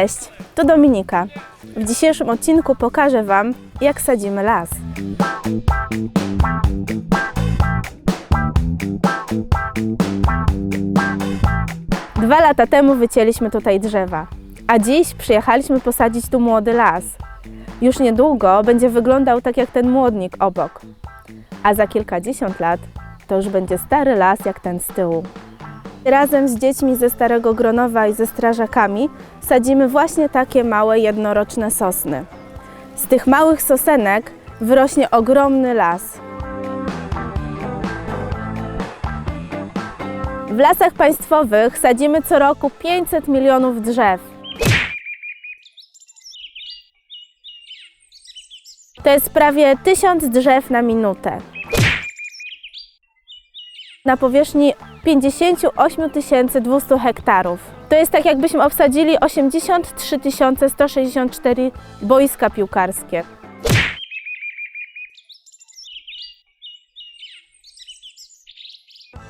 Cześć, tu Dominika. W dzisiejszym odcinku pokażę Wam, jak sadzimy las. Dwa lata temu wycięliśmy tutaj drzewa, a dziś przyjechaliśmy posadzić tu młody las. Już niedługo będzie wyglądał tak jak ten młodnik obok, a za kilkadziesiąt lat to już będzie stary las jak ten z tyłu. Razem z dziećmi ze Starego Gronowa i ze strażakami sadzimy właśnie takie małe jednoroczne sosny. Z tych małych sosenek wyrośnie ogromny las. W lasach państwowych sadzimy co roku 500 milionów drzew. To jest prawie 1000 drzew na minutę. Na powierzchni 58 200 hektarów. To jest tak, jakbyśmy obsadzili 83 164 boiska piłkarskie.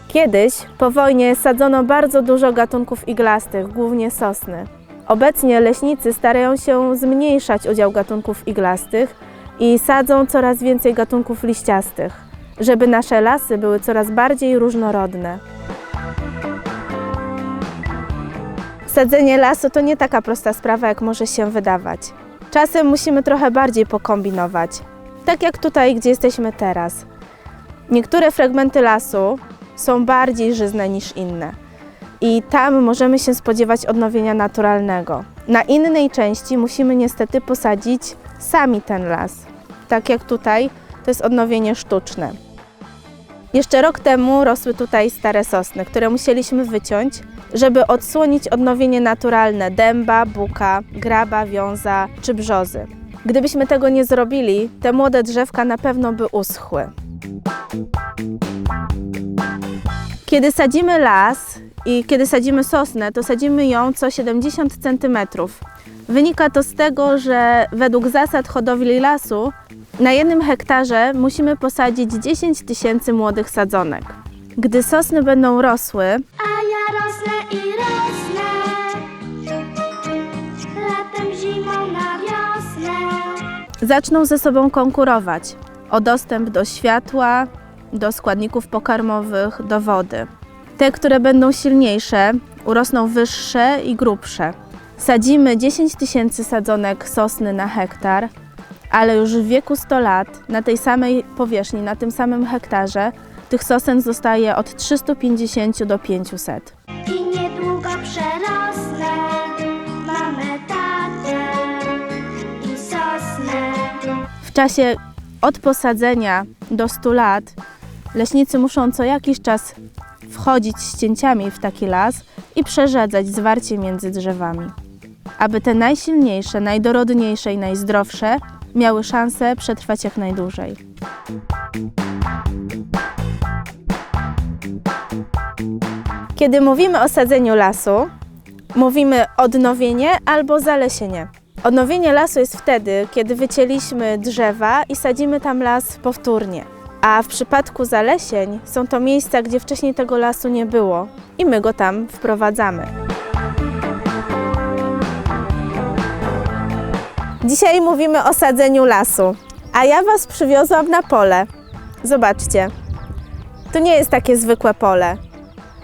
Kiedyś po wojnie sadzono bardzo dużo gatunków iglastych, głównie sosny. Obecnie leśnicy starają się zmniejszać udział gatunków iglastych i sadzą coraz więcej gatunków liściastych, żeby nasze lasy były coraz bardziej różnorodne. Sadzenie lasu to nie taka prosta sprawa, jak może się wydawać. Czasem musimy trochę bardziej pokombinować. Tak jak tutaj, gdzie jesteśmy teraz. Niektóre fragmenty lasu są bardziej żyzne niż inne. I tam możemy się spodziewać odnowienia naturalnego. Na innej części musimy niestety posadzić sami ten las. Tak jak tutaj, to jest odnowienie sztuczne. Jeszcze rok temu rosły tutaj stare sosny, które musieliśmy wyciąć, żeby odsłonić odnowienie naturalne dęba, buka, graba, wiąza czy brzozy. Gdybyśmy tego nie zrobili, te młode drzewka na pewno by uschły. Kiedy sadzimy las i kiedy sadzimy sosnę, to sadzimy ją co 70 cm. Wynika to z tego, że według zasad hodowli lasu na jednym hektarze musimy posadzić 10 tysięcy młodych sadzonek. Gdy sosny będą rosły, A ja rosnę i rosnę Latem, zimą na wiosnę zaczną ze sobą konkurować o dostęp do światła, do składników pokarmowych, do wody. Te, które będą silniejsze, urosną wyższe i grubsze. Sadzimy 10 tysięcy sadzonek sosny na hektar, ale już w wieku 100 lat na tej samej powierzchni, na tym samym hektarze, tych sosen zostaje od 350 do 500. I niedługo przerosnę Mamę, tatę i sosnę W czasie od posadzenia do 100 lat leśnicy muszą co jakiś czas wchodzić z cięciami w taki las i przerzedzać zwarcie między drzewami, aby te najsilniejsze, najdorodniejsze i najzdrowsze miały szansę przetrwać jak najdłużej. Kiedy mówimy o sadzeniu lasu, mówimy odnowienie albo zalesienie. Odnowienie lasu jest wtedy, kiedy wycięliśmy drzewa i sadzimy tam las powtórnie. A w przypadku zalesień są to miejsca, gdzie wcześniej tego lasu nie było i my go tam wprowadzamy. Dzisiaj mówimy o sadzeniu lasu, a ja Was przywiozłam na pole. Zobaczcie, to nie jest takie zwykłe pole.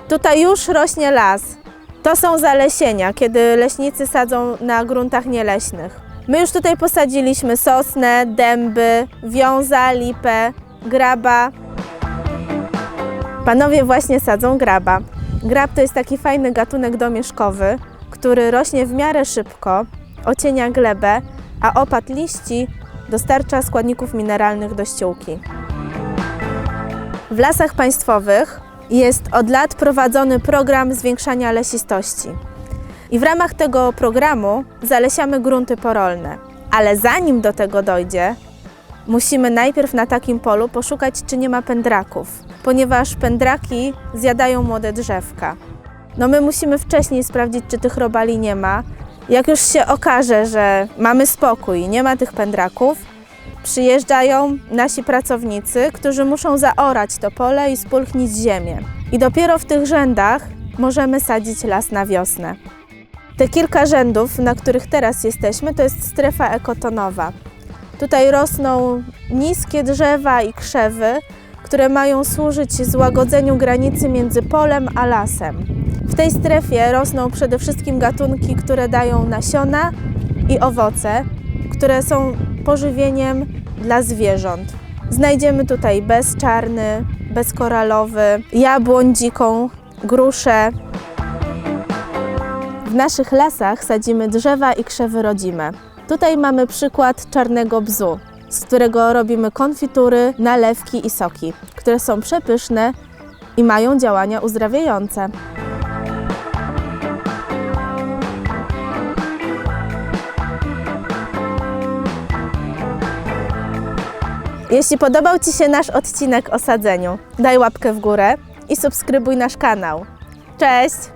Tutaj już rośnie las. To są zalesienia, kiedy leśnicy sadzą na gruntach nieleśnych. My już tutaj posadziliśmy sosnę, dęby, wiąza, lipę, graba. Panowie właśnie sadzą graba. Grab to jest taki fajny gatunek domieszkowy, który rośnie w miarę szybko, ocienia glebę, a opad liści dostarcza składników mineralnych do ściółki. W lasach państwowych jest od lat prowadzony program zwiększania lesistości. I w ramach tego programu zalesiamy grunty porolne. Ale zanim do tego dojdzie, musimy najpierw na takim polu poszukać, czy nie ma pędraków, ponieważ pędraki zjadają młode drzewka. No my musimy wcześniej sprawdzić, czy tych robali nie ma. Jak już się okaże, że mamy spokój, nie ma tych pędraków, przyjeżdżają nasi pracownicy, którzy muszą zaorać to pole i spulchnić ziemię. I dopiero w tych rzędach możemy sadzić las na wiosnę. Te kilka rzędów, na których teraz jesteśmy, to jest strefa ekotonowa. Tutaj rosną niskie drzewa i krzewy, które mają służyć złagodzeniu granicy między polem a lasem. W tej strefie rosną przede wszystkim gatunki, które dają nasiona i owoce, które są pożywieniem dla zwierząt. Znajdziemy tutaj bez czarny, bez koralowy, jabłoń dziką, gruszę. W naszych lasach sadzimy drzewa i krzewy rodzime. Tutaj mamy przykład czarnego bzu, z którego robimy konfitury, nalewki i soki, które są przepyszne i mają działania uzdrawiające. Jeśli podobał Ci się nasz odcinek o sadzeniu, daj łapkę w górę i subskrybuj nasz kanał. Cześć!